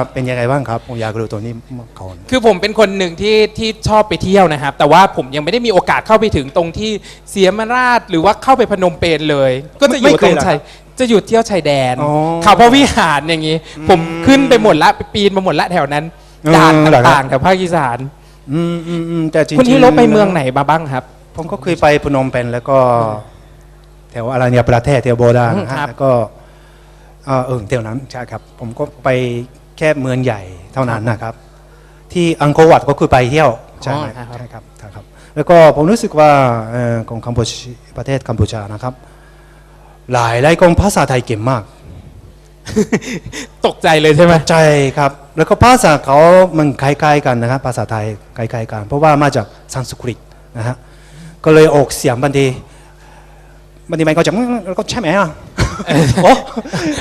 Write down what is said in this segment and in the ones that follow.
ครับเป็นยังไงบ้างครับผมอยากรู้ตัวนี้มาก่อนคือผมเป็นคนหนึ่งที่ที่ชอบไปเที่ยวนะครับ แต่ว่าผมยังไม่ได้มีโอกาสเข้าไปถึงตรงที่เสียมราชหรือว่าเข้าไปพนมเปญเลย ก็จะอยู่ตรงชายจะอยู่เที่ยวชายแดนอ๋อเขาพระวิหารอย่างนี้ ผมขึ้นไปหมดละไปปีนมาหมดละแถวนั้นเออด่านเหรอครับต่างๆแถวภาคอีสานอืมอืมอืมแต่จริงๆคุณฮิโรไปเมืองไหนมาบ้างครับ ผมก็เคยไปพนมเปญแล้วก็แถวอะไรเนี่ยประเทศแถวโบราณอืมนะฮะครับแล้วก็เออเออแถวนั้นใช่ครับ ผมก็ไป แค่เมืองใหญ่เท่านั้นนะครับ ที่อังโกอร์วัดก็คือไปเที่ยวใช่ไหมอ๋อครับใช่ครับใช่ครับแล้วก็ผมรู้สึกว่าเอ่อของกัมพูชาประเทศกัมพูชานะครับ หลายรายกองภาษาไทยเก่งมาก ตกใจเลยใช่ไหมใช่ครับ แล้วก็ภาษาเขามันคล้ายๆกันนะครับ ภาษาไทยคล้ายๆกัน เพราะว่ามาจากสันสกฤตนะฮะก็เลยออกเสียงบางที บางทีมันก็จะแล้วก็ใช่ไหมอะโอ้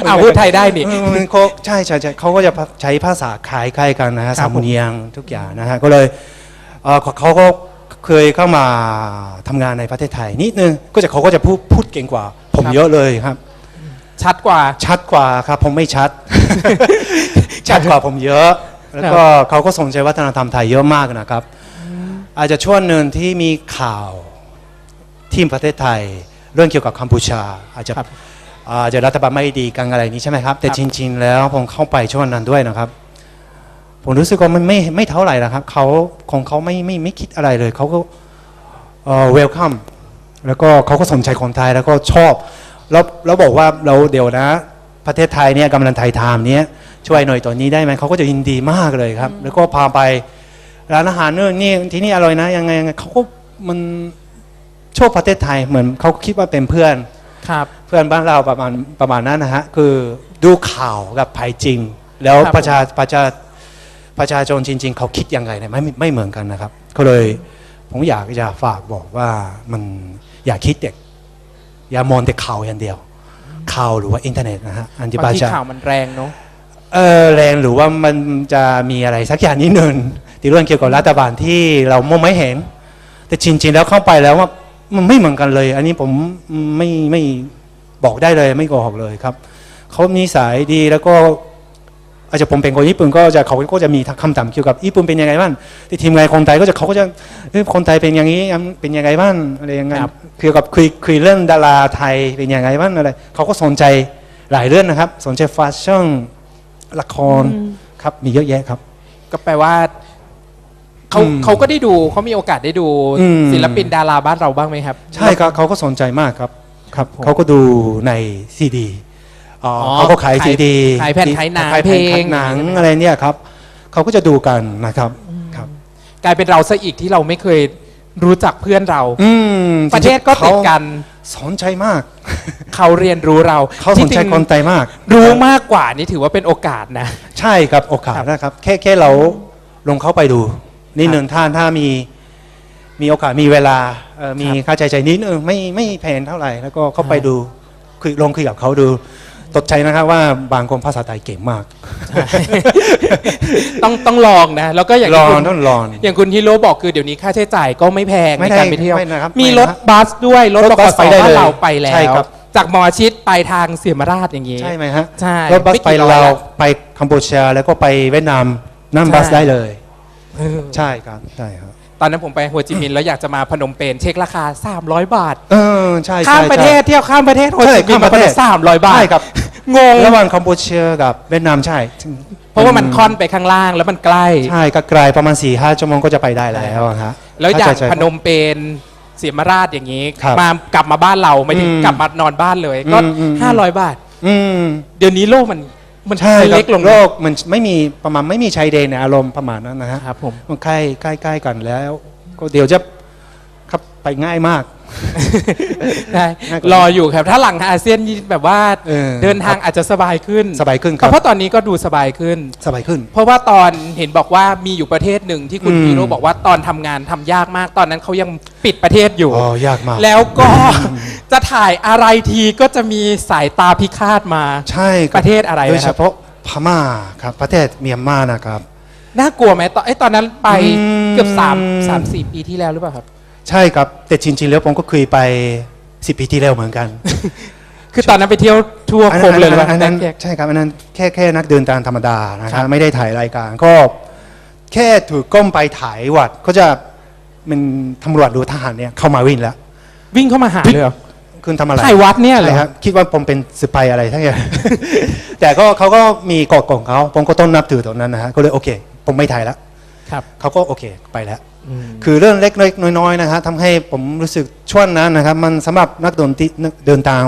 เอาพูดไทยได้นี่เออเขาใช่ใช่ใช่เขาก็จะใช้ภาษาคล้ายๆกันนะฮะครับสามุเนียงทุกอย่างนะฮะก็เลยเอ่อเขาเขาก็เคยเข้ามาทำงานในประเทศไทยนิดนึงก็จะเขาก็จะพูดพูดเก่งกว่า ผมเยอะเลยครับ ชัดกว่าชัดกว่าครับ ผมไม่ชัด ชัดกว่าผมเยอะ แล้วก็เขาก็สนใจวัฒนธรรมไทยเยอะมากนะครับ อาจจะช่วงหนึ่งที่มีข่าวที่ประเทศไทย เรื่องเกี่ยวกับกัมพูชาอาจจะครับอาจจะรัฐบาลไม่ดีกันอะไรนี้ใช่ไหมครับ แต่ครับจริง ๆ แล้วผมเข้าไปช่วงนั้นด้วยนะครับ ผมรู้สึกว่ามันไม่ไม่เท่าไหร่นะครับเขาของเขาไม่ไม่ไม่คิดอะไรเลยเขาก็เอ่อ welcome แล้วก็เขาก็สนใจคนไทยแล้วก็ชอบ แล้วแล้วบอกว่าเราเดี๋ยวนะ ประเทศไทยเนี่ยกำลังไทยทามเนี้ยช่วยหน่อยตัวนี้ได้ไหมเขาก็จะยินดีมากเลยครับ แล้วก็พาไปร้านอาหารนู่นนี่ที่นี่อร่อยนะยังไงยังไงเขาก็มัน ชอบประเทศไทยเหมือนเขาคิดว่าเป็นเพื่อน ครับ เพื่อนบ้านเราประมาณประมาณนั้นนะฮะคือดูข่าวกับภัยจริง แล้วครับ ประชาประชาประชาชนจริง ๆ เขาคิดยังไงเนี่ยไม่ไม่เหมือนกันนะครับก็เลยผมอยากจะฝากบอกว่ามันอย่าคิดเด็กอย่ามองแต่ข่าวอย่างเดียวข่าวหรือว่าอินเทอร์เน็ตนะฮะอันที่บาบางทีจะ ข่าวมันแรงเนาะ เออแรงหรือว่ามันจะมีอะไรสักอย่างนิดนึงที่เรื่องเกี่ยวกับรัฐบาลที่เรามองไม่เห็น แต่จริงๆแล้วเข้าไปแล้วว่า มันไม่เหมือนกันเลย อันนี้ผมไม่ไม่บอกได้เลยไม่โกหกเลยครับเขามีสายดีแล้วก็อาจจะผมเป็นคนญี่ปุ่นก็จะเขาก็จะมีคำถามเกี่ยวกับญี่ปุ่นเป็นยังไงบ้างที่ทีมงานคนไทยก็จะเขาก็จะเอ้ยคนไทยเป็นอย่างนี้เป็นยังไงบ้างอะไรยังไงครับเกี่ยวกับคุยคุยเรื่องดาราไทยเป็นยังไงบ้างอะไรเขาก็สนใจหลายเรื่องนะครับ สนใจแฟชั่นละครครับมีเยอะแยะครับ ก็แปลว่า เขาอืมเขาก็ได้ดูเขามีโอกาสได้ดูอืม ศิลปินดาราบ้านเราบ้างไหมครับ ใช่ครับเขาก็สนใจมากครับครับผมเขาก็ดูในซีดีอ๋ออ๋อเขาก็ขายขายซีดีขายแผ่นขายหนังขายแผ่นเพลงขายหนังอย่างนี้ใช่ไหมอะไรเนี่ยครับเขาก็จะดูกันนะครับครับ กลายเป็นเราซะอีกที่เราไม่เคยรู้จักเพื่อนเรา อืมประเทศก็ติดกันสนใจมาก เขาเรียนรู้เราเขาสนใจที่ริงคนไทยมาก รู้มากกว่านี่ถือว่าเป็นโอกาสนะ ใช่ครับโอกาสครับนะครับ แค่แค่เราลงเข้าไปดู นิดหนึ่งถ้าถ้ามีมีโอกาสมีเวลาเอ่อมีค่าใช้จ่ายนิดหนึงไม่ไม่แพงเท่าไหร่ แล้วก็เข้าไปดูคุยลงคุยกับเขาดูตกใจนะครับว่าบางคนภาษาไทยเก่งมาก ต้องต้องลองนะ แล้วก็อย่างรที่อคุณต้องรอนอย่างคุณฮิโร่บอกคือเดี๋ยวนี้ค่าใช้จ่ายก็ไม่แพงไม่ในแพงการไปเที่ยวไม่นะครับมีไม่รนะถบัสด้วยรถรถบบัขสสไปได้บ้านเลยเราไปแล้ใช่วครับจากหมอชิดไปทางเสียมราชอย่างนี้ใช่ไหมฮะใช่รถบัสไม่ไปกี่ร้อยเราวละไปกัมพูชาแล้วก็ไปเวียดนามนั่งบัสใช่ได้เลย เออใช่ครับใช่ครับตอนนั้นผมไปหัวจิมินห์แล้วอยากจะมาพนมเปญเช็คราคา 300 บาท เออใช่ใช่ข้ามประเทศใช่ เที่ยวข้ามประเทศหัวใช่จิมินห์ข้ามประเทศ สามร้อยบาทใช่ครับงงระหว่างกัมพูชากับเวียดนามใช่เพราะว่ามันค่อนไปข้างล่างแล้วมันใกล้ ใช่ก็ไกลประมาณ4ี่ห้าชั่วโมงก็จะไปได้แล้วอะฮะแล้วอย่างถ้จะใช้พนมเปญเสียมราชอย่างนี้ ครับมากลับมาบ้านเราไม่ถึงอืมกลับมานอนบ้านเลยก็ อืมอืมห้าร้อยบาท อืม เดี๋ยวนี้โลกมัน มันใช่ครับเล็กลงนะโลกมันไม่มีประมาณไม่มีชายแดนในอารมณ์ประมาณนั้นนะฮะครับผมมันใกล้ใกล้ใกล้กันแล้ว ก็เดี๋ยวจะครับไปง่ายมาก ได้ง่ายกว่ารออยู่ครับ ถ้าหลังอาเซียนแบบว่าเออเดินทางอาจจะสบายขึ้นสบายขึ้นครับ เพราะตอนนี้ก็ดูสบายขึ้น สบายขึ้น เพราะว่าตอนเห็นบอกว่ามีอยู่ประเทศหนึ่งที่คุณอืมฮีโร่บอกว่าตอนทำงานทำยากมาก ตอนนั้นเขายังปิดประเทศอยู่ อ๋อยากมาก แล้วก็ จะถ่ายอะไรทีก็จะมีสายตาพิฆาตมา ใช่คบประเทศอะไรโดยนะคเฉรับ พาะพม่าครับ ประเทศเมียนมานะครับ น่ากลัวไหมตอนไอ้ยตอนนั้นไปอืม เกือบสามสามสี่ปีที่แล้วหรือเปล่าครับ ใช่ครับ แต่จริงๆแล้วผมก็เคยไปสิปีที่แล้วเหมือนกันคือตอนนั้นไปเที่ยวทั่วอันโคนั้นมเลยหรือเปอัล่านนั้นแบ็คแพ็คใช่ครับอันนั้นแค่แค่นักเดินทางธรรมดานะคครัรับบไม่ได้ถ่ายรายการ ก็แค่ถือกล้องไปถ่ายวัดก็จะมันตำรวจดูทหารเนี่ยเข้ามาวิ่งแล้ววิ่งเข้ามาหาเลยเหรอคุณทำอะไรถ่ายวัดเนี่ยเหรอใช่ครับคิดว่าผมเป็นสปายอะไรทั้งอย่างแต่ก็เขาก็มีกฎของเขาผมก็ต้องนับถือตรงนั้นนะฮะก็เลยโอเค ผมไม่ถ่ายแล้วครับเขาก็โอเคไปแล้วอืม คือเรื่องเล็กๆน้อยๆนะฮะทำให้ผมรู้สึกช่วงนั้นนะครับ มันสำหรับนักดนตรีนักเดินทาง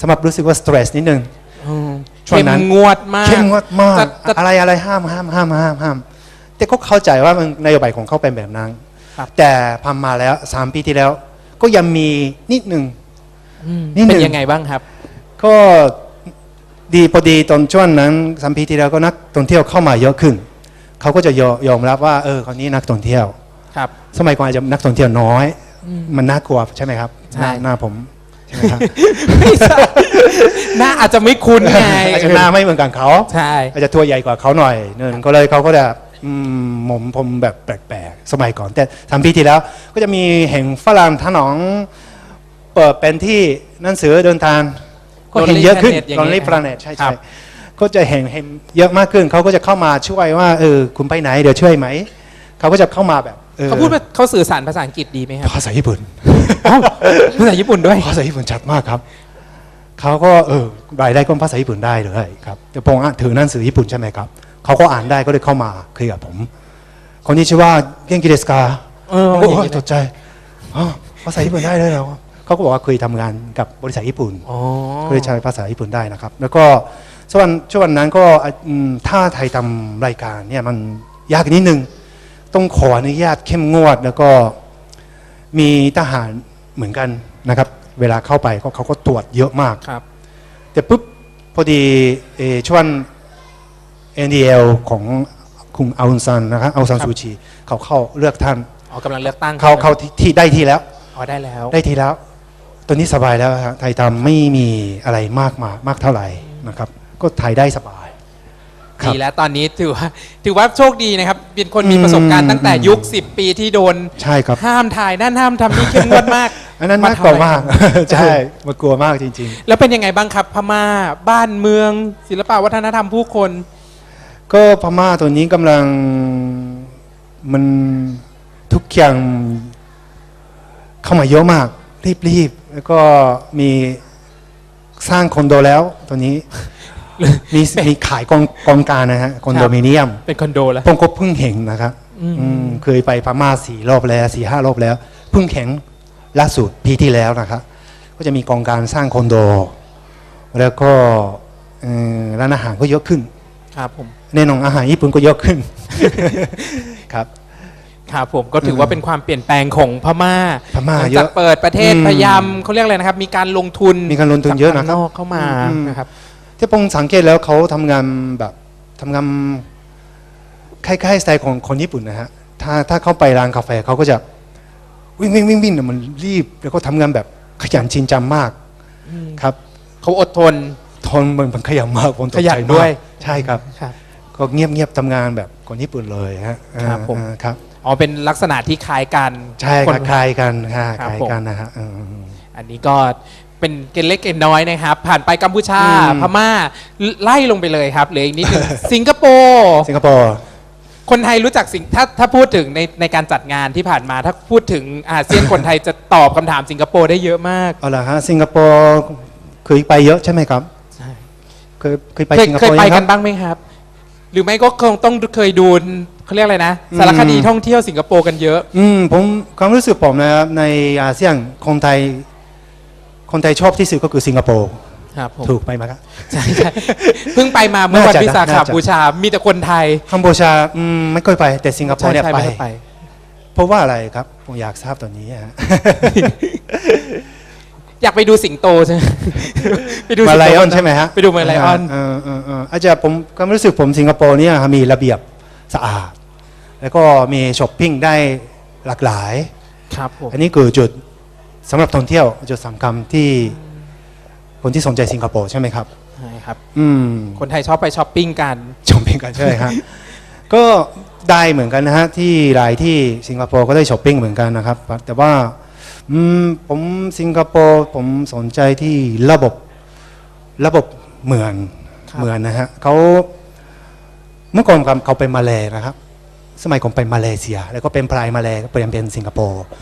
สำหรับรู้สึกว่าสตรสนิดนึงอืมช่วงเข้มนั้นงวดมากเข้มงวดมากจะจะอะไรอะไรห้ามห้ามห้ามห้ามห้ามแต่ก็เข้าใจว่ามันนโยบายของเขาเป็นแบบนั้นครับแต่พามาแล้วสามปีที่แล้ว ก็ยังมีนิดหนึ่งอืมนิดหนึ่เป็นงยังไงบ้างครับ ก็ดีพอดีตอนช่วงนั้นสามปีที่แล้วก็นักท่องเที่ยวเข้ามาเยอะขึ้นเขาก็จะยอยอมรับว่าเออคนนี้นักท่องเที่ยว ครับ สมัยก่อนอาจจะนักท่องเที่ยวน้อย มันน่ากลัวใช่ไหมครับใช่หน้าหน้าผมใช่ไหมครับไม่ใช่หน้าอาจจะไม่คุ้นไงอาจจะหน้าไม่เหมือนกันเขาใช่ อาจจะตัวใหญ่กว่าเขาหน่อยเนินก็เลยเขาก็จะอืมหมผมผมแบบแปลกๆสมัยก่อน แต่สามปีที่แล้ว ก็จะมีเห็นฝรั่งถนนเปิดเป็นที่หนังสือเดินทางก็เห็นเยอะขึ้น Lonely Planet อย่างลอนเงี้ลี่ยพลาเน็ตใช่ครัใช่บ ก็จะเห็นเห็นเยอะมากขึ้นเขาก็จะเข้ามาช่วยว่าเออคุณไปไหนเดี๋ยวช่วยไหมเขาก็จะเข้ามาแบบออ เขาพูดว่าเขาสื่อสารภาษาอังกฤษดีไหมครับภาษาญี่ปุ่นอ้าวภาษาญี่ปุ่นด้วยภาษาญี่ปุ่นชัดมากครับเขาก็เออรายได้ก็ภาษาญี่ปุ่นได้เลยครับแต่ผมอ่านถือหนังสือญี่ปุ่นใช่ไหมครับเขาก็อ่านได้ก็เลยเข้ามาคุยกับผม คนนี้ชื่อว่าเก่งกิเดสกาเออโอ้อย่างยนี้ตกใจอ๋อภาษาญี่ปุ่นได้เลยเหรอเขาก็บอกว่าเคยทำงานกับบริษัทญี่ปุ่นอ๋อก็เลยใช้ภาษาญี่ปุ่นได้นะครับ แล้วก็ช่วงช่วงนั้นก็อืมถ้าไทยทำรายการเนี่ยมันยากนิดนึง ต้องขออนุญาตเข้มงวด แล้วก็มีทหารเหมือนกันนะครับ เวลาเข้าไปก็เขาก็ตรวจเยอะมากครับ แต่ปุ๊บพอดีเออช่วง NDL ของคุณอาอุนซันนะครับอาอุนซันครับซูชีเขาเข้าเลือกท่านอ๋อกำลังเลือกตั้งเขาเขาที่ที่ได้ที่แล้วอ๋อได้แล้ว ได้ทีแล้ว ตอนนี้สบายแล้วฮะไทยทำไม่มีอะไรมากมามากเท่าไหร่นะครับ ก็ไทยได้สบาย ครับดีแล้วตอนนี้ถือว่าถือว่าโชคดีนะครับ เป็นคนมีประสบการณ์ตั้งแต่ยุค 10 ปีที่โดนใช่ครับ ห้ามถ่ายนั่นห้ามทำนี่เข้มงวดมากอันนั้นมาน่ากลัวทำอะไรมาก ใช่มากลัวมากจริง แล้วเป็นยังไงบ้างครับพม่าบ้านเมือง ศิลปวัฒนธรรมผู้คน ๆ ก็พม่าตัวนี้กำลังมันทุกอย่างเข้ามาเยอะมาก รีบๆ แล้วก็มีสร้างคอนโดแล้วตัวนี้ มีมีขายกองกองการนะฮะคอนโดมิเนียม เป็นคอนโดแล้วผมก็เพิ่งเห็นนะครับ อืมอืมเคยไปพม่าสี่รอบแล้วสี่ห้ารอบแล้ว เพิ่งเห็นล่าสุดปีที่แล้วนะครับ ก็จะมีกองการสร้างคอนโด แล้วก็เอ่อร้านอาหารก็เยอะขึ้น ครับผมแน่นอนอาหารญี่ปุ่นก็เยอะขึ้นครับครับผมก็ถือว่าเป็นความเปลี่ยนแปลงของพม่าพม่าหลังเยจากอะเปิดประเทศอืมพยายามเขาเรียกอะไรนะครับ มีการลงทุนมีการลงทุนเยอะนะครับจากข้างนอกเข้ามาอืมนะครับ ที่ผมสังเกตแล้วเขาทำงานแบบทำงานคล้ายๆสไตล์ของคนญี่ปุ่นนะฮะถ้าถ้าเข้าไปร้านกาแฟเขาก็จะวิ่งวิ่งวิ่งวิ่งเนี่ยมันรีบ แล้วก็ทำงานแบบขยันจริงจังมากครับเขาอดทนทนมันมันขยันมากผมตกขยัใจนมากด้วยใช่ครับครับก็เงียบเงียบๆทำงานแบบคนญี่ปุ่นเลยฮะครับผมอ่าครับอ๋อเป็นลักษณะที่คล้ายกันใช่คคนล้ายๆกันค่ะครับคล้ายผมกันนะฮะอืมอันนี้ก็ เป็นเกณฑ์เล็กเกณฑ์น้อยนะครับ ผ่านไปกัมพูชาอืมพม่าไล่ลงไปเลยครับเหลืออีกนิดนึง สิงคโปร์สิงคโปร์คนไทยรู้จักสิงถ้าถ้าพูดถึงในในการจัดงานที่ผ่านมาถ้าพูดถึงอาเซียนคนไทยจะตอบคำถามสิงคโปร์ได้เยอะมาก เอาละฮะสิงคโปร์เคยไปเยอะใช่ไหมครับใช่ เคยเคยไปเคยสิงคเคโปยร์ไปยังคกัรันบ บ้างไหมครับ หรือไม่ก็คงต้องเคยดูเขาเรียกอะไรนะ สารคดีอืมท่องเที่ยวสิงคโปร์กันเยอะ อืมผมความรู้สึกผมนะครับในอาเซียนคนไทย คนไทยชอบที่สุดก็คือสิงคโปร์ครับผมถูกไปไหมครับ ใช่ใช่เพิ่งไปมาเมื่อวันน่าจะวิสาขน่าจะบูชา มีแต่คนไทยคัมพูชาอืมไม่ค่อยไป แต่สิงคโปร์เนี่ยใช่ไปไม่ได้ไป เพราะว่าอะไรครับผมอยากทราบตอนนี้ฮะอยากไปดูสิงโตใช่ไหมไปดูมาสิงไลโตออนใช่ไหมฮะไปดูมาไลออนเออเออเอออาจจะผมความรู้สึกผมสิงคโปร์เนี่ยมีระเบียบสะอาด แล้วก็มีช้อปปิ้งได้หลากหลายครับผมอันนี้คือจุด สำหรับท่องเที่ยวจุดสำคัญที่คนที่สนใจสิงคโปร์ใช่ไหมครับ ใช่ครับ อืมคนไทยชอบไปช้อปปิ้งกันช้อปปิ้งกันใช่ไหมครับ ก็ได้เหมือนกันนะฮะที่หลายที่สิงคโปร์ก็ได้ช้อปปิ้งเหมือนกันนะครับ แต่ว่าอืมผมสิงคโปร์ผมสนใจที่ระบบระบบเหมือนครับเหมือนนะฮะเขาเมื่อก่อนครับเขาไปมาเลนะครับ สมัยก่อนไปมาเลเซีย แล้วก็เป็นพลายมาเลก็เปลี่ยนเป็นสิงคโปร์